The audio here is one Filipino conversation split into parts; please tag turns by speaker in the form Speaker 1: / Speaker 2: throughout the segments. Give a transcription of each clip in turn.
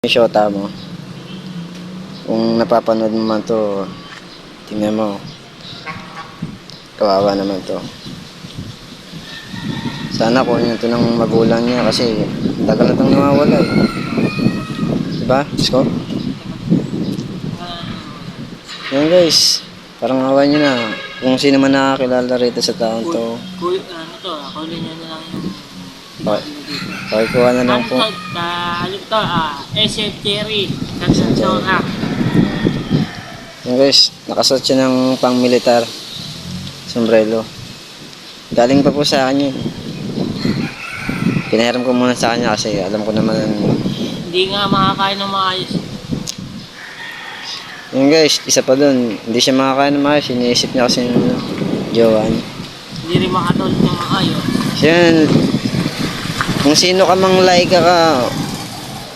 Speaker 1: yung shota mo. Kung napapanood mo man to, tingnan mo. Kawawa naman to. Sana kunin ito ng magulang niya kasi tagal na itong nawawala eh. Diba? Sko? Yan guys. Parang awa niyo na. Kung sino man nakakilala rito sa taon to,
Speaker 2: Kuy, ano to, kunin nyo na lang yung
Speaker 1: pa- pakikuha na lang po.
Speaker 2: ah, ano to, ah, SF Cherry, Kansasona.
Speaker 1: Yan guys, nakasuot siya ng pang militar. Sombrero. Galing pa po sa akin yun. Pinahiram ko muna sa kanya kasi alam ko naman
Speaker 2: Hindi nga makakain ng maayos.
Speaker 1: Yun guys, isa pa dun, hindi siya makakain ng maayos. Iniisip niya kasi yung jowa niya.
Speaker 2: Hindi rin makatulog ng maayos.
Speaker 1: So yun, kung sino ka mang like ka,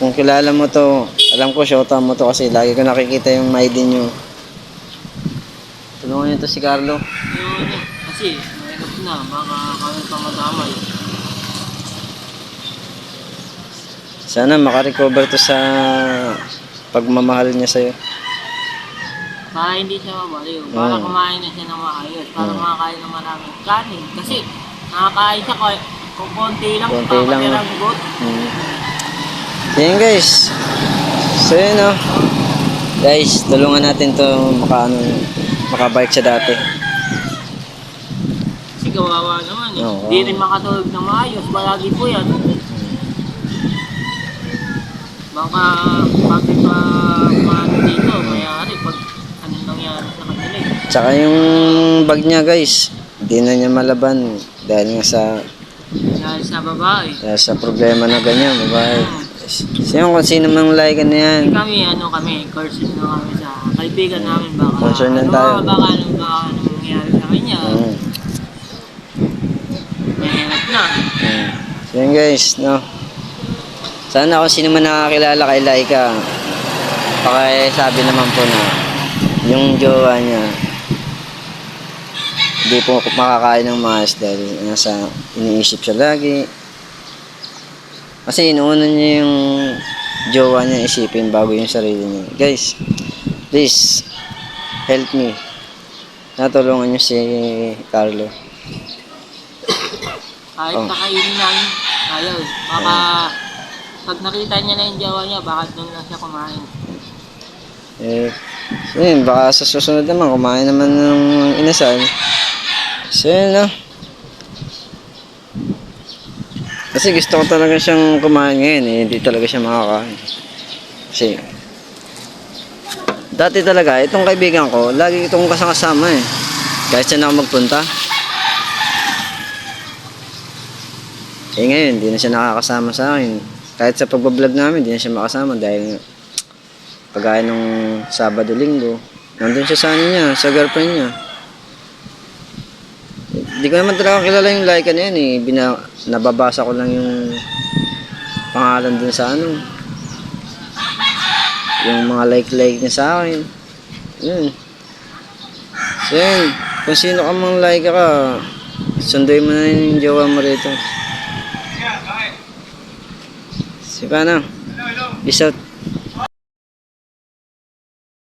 Speaker 1: kung kilala mo to, alam ko shota mo to kasi lagi ko nakikita yung ID nyo. Tulungan niyo to si Carlo.
Speaker 2: Yun, kasi, mahirap na, baka kami pa madamay.
Speaker 1: Sana makarecover to sa pagmamahal niya sa'yo.
Speaker 2: Para hindi siya mabaliw. Para kumain na siya ng maayos. Para makakain ng maraming kanin. Kasi, nakakain siya kung konti lang,
Speaker 1: Konti lang,
Speaker 2: gut.
Speaker 1: Hmm. Yan guys. So yun oh. Guys, tulungan natin to maka, ano, makabike siya dati.
Speaker 2: Kasi kawawa naman eh.
Speaker 1: Oo.
Speaker 2: Hindi rin makatulog ng maayos. Balagi po yan. Baka pag pa paano dito, mayari pag ano nangyari sa kanila eh.
Speaker 1: Tsaka yung bag niya guys, hindi na niya malaban dahil nga sa
Speaker 2: Dahil sa babae.
Speaker 1: dahil sa problema na ganyan, babae. Sino kung sino mang like na yan.
Speaker 2: Kami, ano kami, curses na kami sa kaibigan namin. Baka,
Speaker 1: Concern lang
Speaker 2: ano,
Speaker 1: tayo.
Speaker 2: Baka, ano, baka ano mangyari sa kanya.
Speaker 1: Mm.
Speaker 2: Mahirap na.
Speaker 1: Mm. So yun guys, no. Sana kung sino man nakakilala kay Laika, pakisabi naman po na yung jowa niya hindi po makakain ng maayos dahil nasa iniisip siya lagi. Kasi inuuna niya yung jowa niya isipin bago yung sarili niya. Guys, please, help me. Natulungan niyo si Carlo.
Speaker 2: Kahit
Speaker 1: Oh.
Speaker 2: kakainin namin, ayaw. eh. Baka, pag nakita niya na yung jawa niya, bakit doon lang siya kumain?
Speaker 1: Eh, yun, baka sa susunod naman, kumain naman ng inasal. So yun, no? Kasi gusto ko talaga siyang kumain ngayon, eh. Hindi talaga siya makakain. Kasi, dati talaga, itong kaibigan ko, lagi itong kasama eh. Kahit saan ako magpunta. Eh ngayon, hindi na siya nakakasama sa akin. Kahit sa pagbablog namin, hindi na siya makasama dahil pagkaya nung Sabado Linggo, nandun siya sa ano niya, sa girlfriend niya. Hindi ko naman talaga kilala yung like na yan eh. Bina, nababasa ko lang yung pangalan dun sa ano. Yung mga like-like niya sa akin. Yun. So yun, kung sino ka mang like ka, sunduin mo na yung jowa mo rito. Si paano? Peace out.